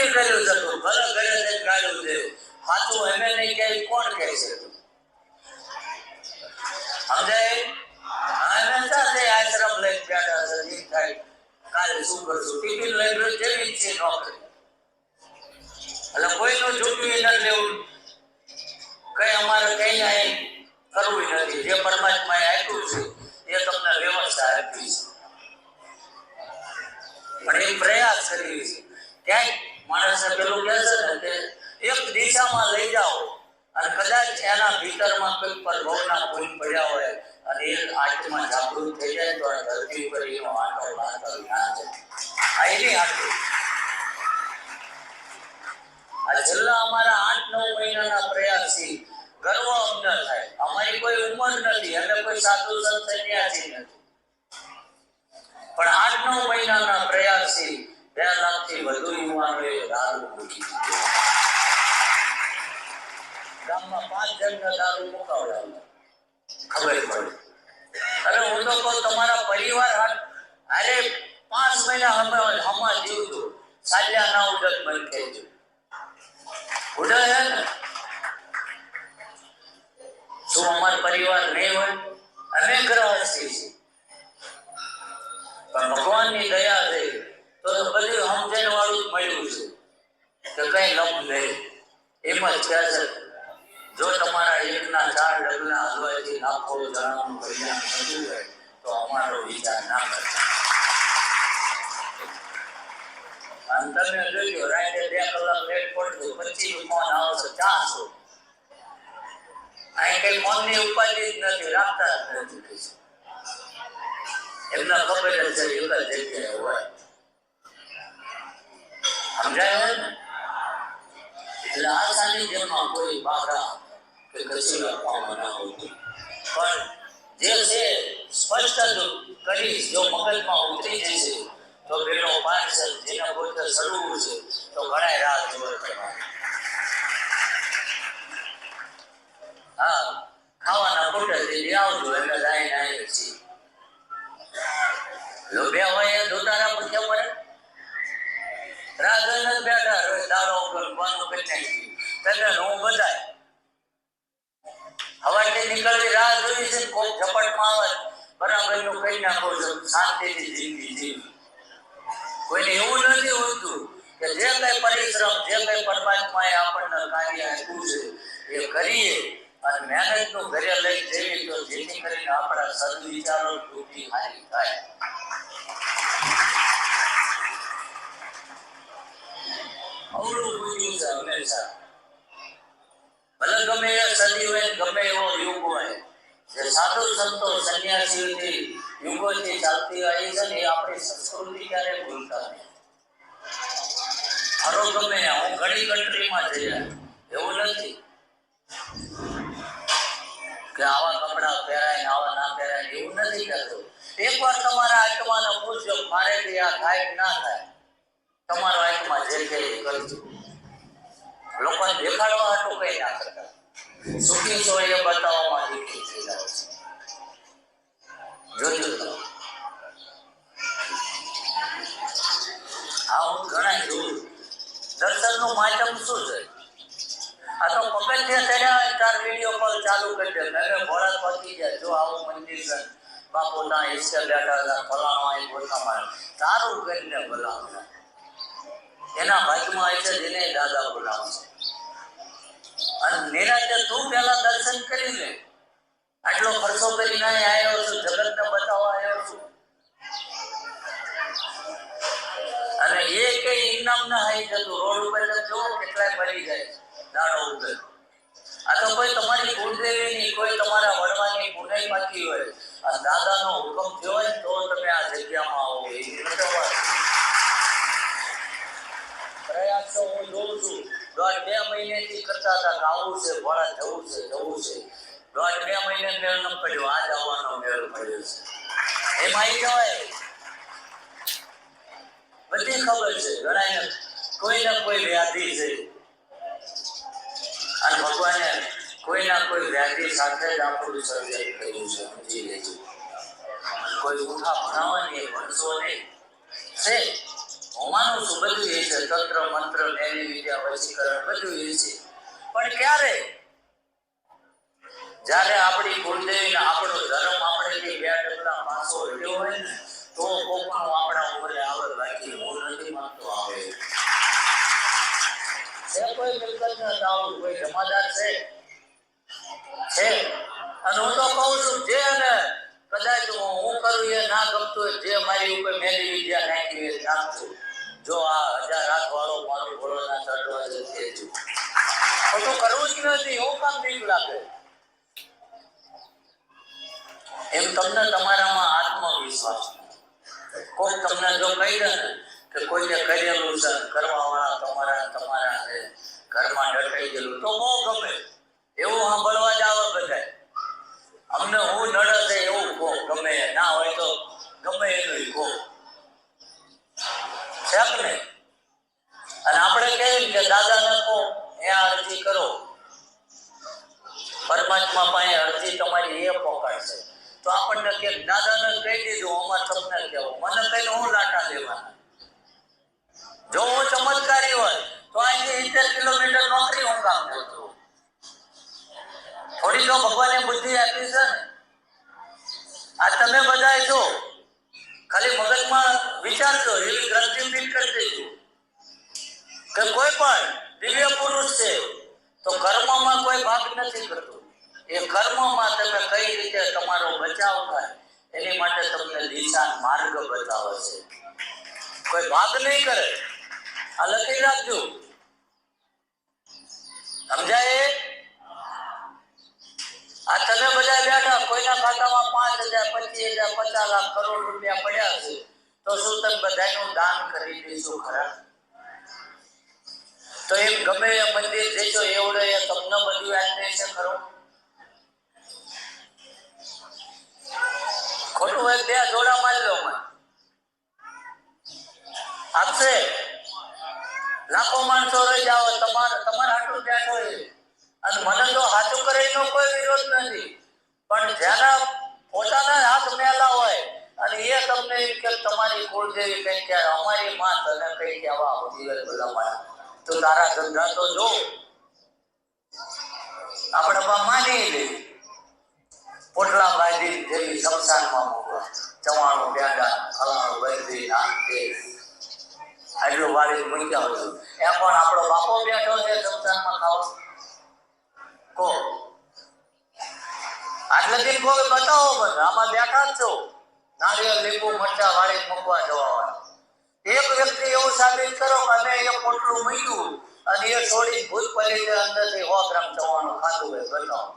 નક્કી કર્યું હતું ભલે જઈને ગાળ્યું છે. સાચું એમે નહીં કોણ કહે છે સમજાય? એટલે કોઈનું જૂઠું ન લેવું. કઈ અમારે કઈ કરવું નથી. જે પરમાત્માએ આપ્યું છે, એ તમને વ્યવસ્થા આપી છે. પણ એ પ્રયાસ કરી છે. ક્યાંક માણસને એક દિશામાં લઈ જાઓ અને કદાચ એના ભીતરમાં કોઈ પ્રભાવના ભૂલ પડ્યા હોય અને એ આત્મા જાગૃત થઈ જાય તો ધરતી ઉપર એ આટો માત્ર ના આ એની આટલું આ છેલ્લા અમારા આઠ નવ મહિનાના પ્રયાસથી ગર્વ અમને થાય. અમારી કોઈ ઉંમર નથી, અમે કોઈ સાધુ સંત સન્યાસી નથી. પણ આઠ નવ મહિનાના પ્રયાસથી બે લાખથી વધુ યુવાનોએ દારૂ મૂકી દીધો ગામમાં પાંચ જણને દારૂ મુકાવડાવ્યા ખબર પડી અરે હું તો કહું તમારા પરિવાર અરે પાંચ મહિના હમે હમા જીવજો સાલ્યા ના ઉડત બંધ કહેજો ઉડે હે ને શું અમારો પરિવાર નહીં હોય અમે ગ્રહસ્થી છીએ પણ ભગવાનની દયા છે તો બધું સમજણ વાળું જ મળ્યું છે કે કઈ લપ નહીં એમ જ કહે છે, જો તમારા એકના ચાર ડગલા હલવાથી લાખો જણાનું કલ્યાણ થતું હોય તો અમારો વિચાર ના કરતા. અને તમે જોજો રાતે બે કલાક લેટ પડજો પછી ફોન આવશે ચારસો અહીં કઈ ફોનની ઉપાધિ જ નથી, રાખતા જ ખબર છે એક જ જગ્યાએ હોય. સમજાય એટલે આ સાનિધ્યમાં કોઈ બાધા કે કશું આપવામાં ના હોતું પણ જે છે, સ્પષ્ટ જ કરીશ જો મગજમાં ઉતરી જશે, તો પેલો પાર્સલ જેને પોતે સડવું છે, તો ઘણા રાહ જોવે હા, ખાવાના ખોટે લઈ આવજો, એટલે લાઈને આવીએ છે. લોભ્યા હોય એ દોતારા પૂછ્યા પડે. રાગન જ બેઠા, રોજ આવે બરાબરનું એવું નથી હોતું કે જે કઈ પરિશ્રમ, જે કઈ પરમાત્માએ આપણને કાર્ય છે, એ કરીએ અને મહેનતનું ઘરે લઈ જઈએ તો જેથી કરીને આપણા સદવિચારો હારી થાય. અવળું પૂછ્યું છે હંમેશા ભલે ગમે એ સદી હોય, ગમે એવો યુગ હોય, જે સાધુ સંતો, સંન્યાસીઓથી યુગોથી ચાલતી આવી છે ને એ આપણી સંસ્કૃતિ ક્યારે ભૂલતા નહીં મારો ગમે, હું ઘણી કન્ટ્રીમાં જઈ એવું નથી કે આવા કપડા પહેરાય ને આવા ના પહેરાય ને એવું નથી કહેતો. એકવાર તમારા આત્માને પૂછજો, મારે આ થાય કે ના થાય? તમારો આંખમાં જે કે એ કરજો લોકોને દેખાડવા હાટું કઈ ના કરતા. સુખી છો એ બતાવવામાં દુઃખી થઈ જાય છે. જોજો આ હું ઘણા જોયું. દર્શનનું માધ્યમ શું છે? આ તો પગથિયે ચડ્યા ચાર વીડિયો કોલ ચાલુ કરી દે. મેં ભોળા પતી જાય જો આવું મંદિર છે. બાપુના ઈષ્ટ બેઠા હતા. ફલાણો એ ગોઠા મારે સારું કરીને બોલાવતા એના ભાગમાં છે જેને દાદા બોલાવશે અને નિરાતે તું પેલા દર્શન કરી લે. આટલો ખર્ચો કરીને આવ્યો છું, જગતને બતાવવા આવ્યો છું. અને એ કઈ ઇનામ ના હાઈ જતું, રોડ ઉપર જુઓ કેટલાય મરી જાય દાડો ઉપર આ તો કોઈ તમારી કુળદેવીની કોઈ તમારા વડવાની બાકી હોય. આ દાદાનો હુકમ થયો હોય તો તમે આ જગ્યામાં આવો. એ. પ્રયાસ તો કોઈ ના કોઈ વ્યાધિ છે. અને છે. સમજી કોઈ ઉઠા ભણાવવાની વંશો નહીં. છે. માનું છું બધું એ છે, તંત્ર, મંત્ર મેરી વિદ્યા, વશીકરણ બધું એ છે. પણ ક્યારે? જ્યારે આપણી કુળદેવી આપણો ધર્મ આપણે જે બે ડગલા પાછો રહ્યો હોય ને, તો કોકનું આપણા ઉપર આવે બાકી હું નથી માનતો આવે. છે કોઈ મિલકત ના દાવ કોઈ જમાદાર છે? છે. અને હું તો કહું છું, જે અને કદાચ હું કરું એ ના ગમતું જે મારી ઉપર મેલી વિદ્યા નાખી એ નાખશું જો આ હજાર હાથ વાળો મારો ઘોડો ચડવા જશે તો કરવું જ નથી એવું કામ બીક લાગે એમ તમને તમારામાં આત્મવિશ્વાસ કોઈ તમને જો કહી દે કે કોઈને કરેલું છે કરવા વાળા તમારા તમારા છે, ઘરમાં ડટાઈ ગયેલું, તો બહુ ગમે. એવું સાંભળવા જ આવે બધાય. અમને હું નડે છે એવું કહો ગમે એ. ના હોય તો ગમે એનું કહો છે કે નહીં? અને આપણે કહીએ કે દાદાને કહો એ અરજી કરો. પરમાત્મા પાસે અરજી તમારી એ પકડશે તો આપણને કે, દાદાને કહી દીધું અમાર તમને કહેવું. મને કહીને હું લાટા દેવાના જો હું ચમત્કારી હોય, તો અહીંથી સિત્તેર કિલોમીટર નોકરી હું કામ કરતો થોડી તો ભગવાને બુદ્ધિ આપી છે ને. આ તમે બધા જો ખાલી મગજમાં વિચારજો, એવી ગ્રંથિ ફીટ કરી દેજો કે કોઈ પણ દિવ્ય પુરુષ છે, તો કર્મમાં કોઈ ભાગ નથી કરતો. એ કર્મમાં તમે કઈ રીતે તમારો બચાવ થાય, એની માટે તમને દિશા માર્ગ બતાવે છે. કોઈ ભાગ નહીં કરે. આ લખી રાખજો. સમજાય? આ તમે બધા બેઠા, કોઈના ખાતામાં પાંચ હજાર, પચીસ હજાર, પચાસ લાખ કરોડ રૂપિયા પડ્યા છે, તો શું તમે બધાનું દાન કરી દઈશું ખરા? તો એમ ગમે એ મંદિર જશો એવડે એ તમને બધું આપે છે ખરો? ખોટું હોય બે જોડા મારી લો આપશે? લાખો માણસો રહી જાઓ, તમારે તમારે હાટું ત્યાં હોય અને મને તો હાથું કરે એનો કોઈ વિરોધ નથી. પણ જેના પોતાના હાથ મેલા હોય, અને એ તમને કે તમારી કુળદેવી કઈ કે, અમારી માં તને કઈ કહેવા બધી બધા માં તો તારા ધંધા તો જો. આપણે બા માની લે. પોટલા બાંધી જેવી શમશાનમાં મૂકવા. ચવાણું બેડા ફલાણું વૈદી નામ તે આટલું વાળી મૂક્યા હોય. એમ પણ આપણો બાપો બેઠો છે શમશાનમાં ખાવ. કો. આટલે દિન કોઈ બતાવો મને. આમાં બેઠા જ છો. નારિયેળ લીંબુ, મરચા વાળી મૂકવા જવા એક વ્યક્તિ એવું સાબિત કરો કે અમે એ પોટલું મૂક્યું અને એ છોડી ભૂત પડી અંદરથી સો ગ્રામ ચવાનું ખાધું હોય, બતાવો.